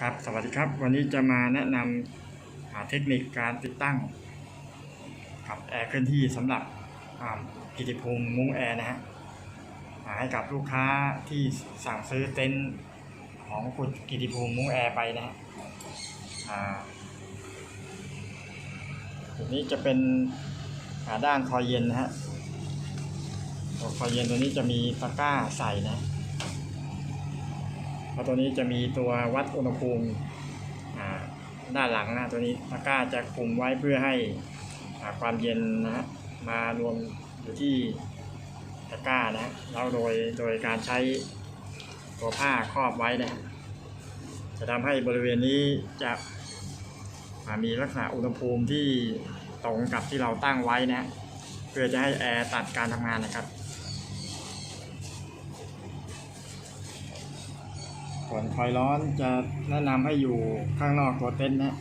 ครับ สวัสดีครับ วันนี้จะมาแนะนำหาเทคนิคการติดตั้งกับแอร์เคลื่อนที่สำหรับกิติภูมิมุ้งแอร์นะฮะหาให้กับลูกค้าที่สั่งซื้อเต็นท์ของคุณกิติภูมิมุ้งแอร์ไปนะฮะอ่าตัวนี้จะเป็นอ่าด้านคอยเย็นนะฮะตัวคอยเย็นตัวนี้จะมีตะกร้าใส่นะ เพราะตัวนี้จะมีตัววัดอุณหภูมิด้านหลังนะตัวนี้ตะกร้าจะคุมไว้เพื่อให้ความเย็นนะฮะมารวมอยู่ที่ตะกร้านะแล้วโดยโดยการใช้ตัวผ้าครอบไว้นะจะทำให้บริเวณนี้จะมีลักษณะอุณหภูมิที่ตรงกับที่เราตั้งไว้นะฮะเพื่อจะให้แอร์ตัดการทำงานนะครับ ส่วนคอยร้อนจะแนะนำให้อยู่ข้างนอกตัวเต็นท์นะ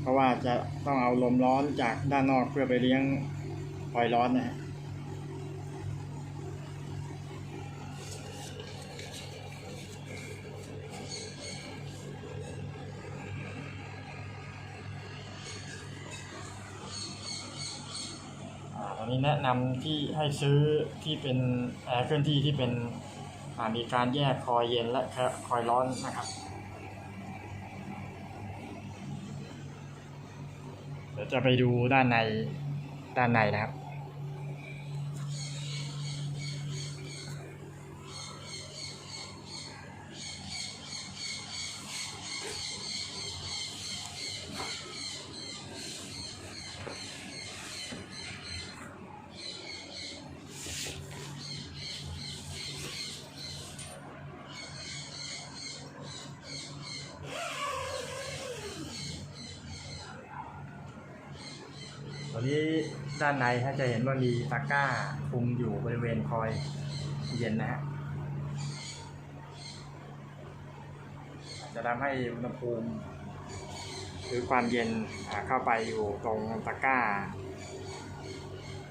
เพราะว่าจะต้องเอาลมร้อนจากด้านนอกเพื่อไปเลี้ยงคอยร้อนนะฮะอ่าตอนนี้แนะนำที่ให้ซื้อที่เป็นแอร์เคลื่อนที่ที่เป็น มีการแยกคอยเย็นและคอยร้อนนะครับ เดี๋ยวจะไปดูด้านในด้านในนะครับ ตอนนี้ด้านในถ้าจะเห็นว่ามีตะกร้าคุมอยู่บริเวณคอยเย็นนะฮะจะทำให้อุณหภูมิ หรือความเย็นเข้าไปอยู่ตรงตะกร้า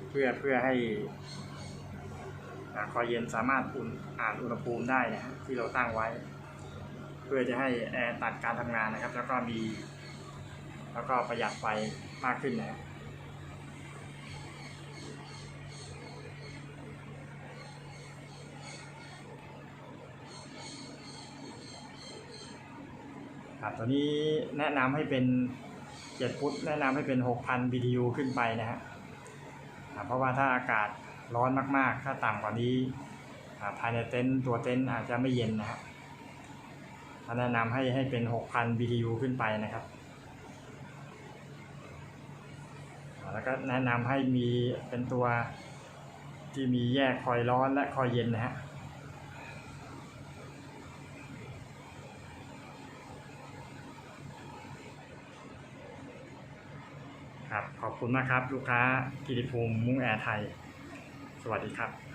เพื่อเพื่อให้คอยเย็นสามารถอุ่นอ่านอุณหภูมิได้นะฮะที่เราตั้งไว้ เพื่อจะให้แอร์ตัดการทำงานนะครับ แล้วก็มี แล้วก็ประหยัดไฟมากขึ้นนะฮะ ครับตัวนี้แนะนำให้เป็น7ฟุตแนะนำให้เป็น 6,000 BTU ขึ้นไปนะฮะเพราะว่าถ้าอากาศร้อนมาก ๆ ถ้าต่ำกว่านี้ภายในเต็นท์ตัวเต็นท์อาจจะไม่เย็นนะฮะถ้าแนะนำให้ให้เป็น 6,000 BTU ขึ้นไปนะครับ แล้วก็แนะนำให้มีเป็นตัวที่มีแยกคอยร้อนและคอยเย็นนะฮะ ครับ ขอบคุณมากครับ ลูกค้ากิติภูมิ มุ้งแอร์ไทย สวัสดีครับ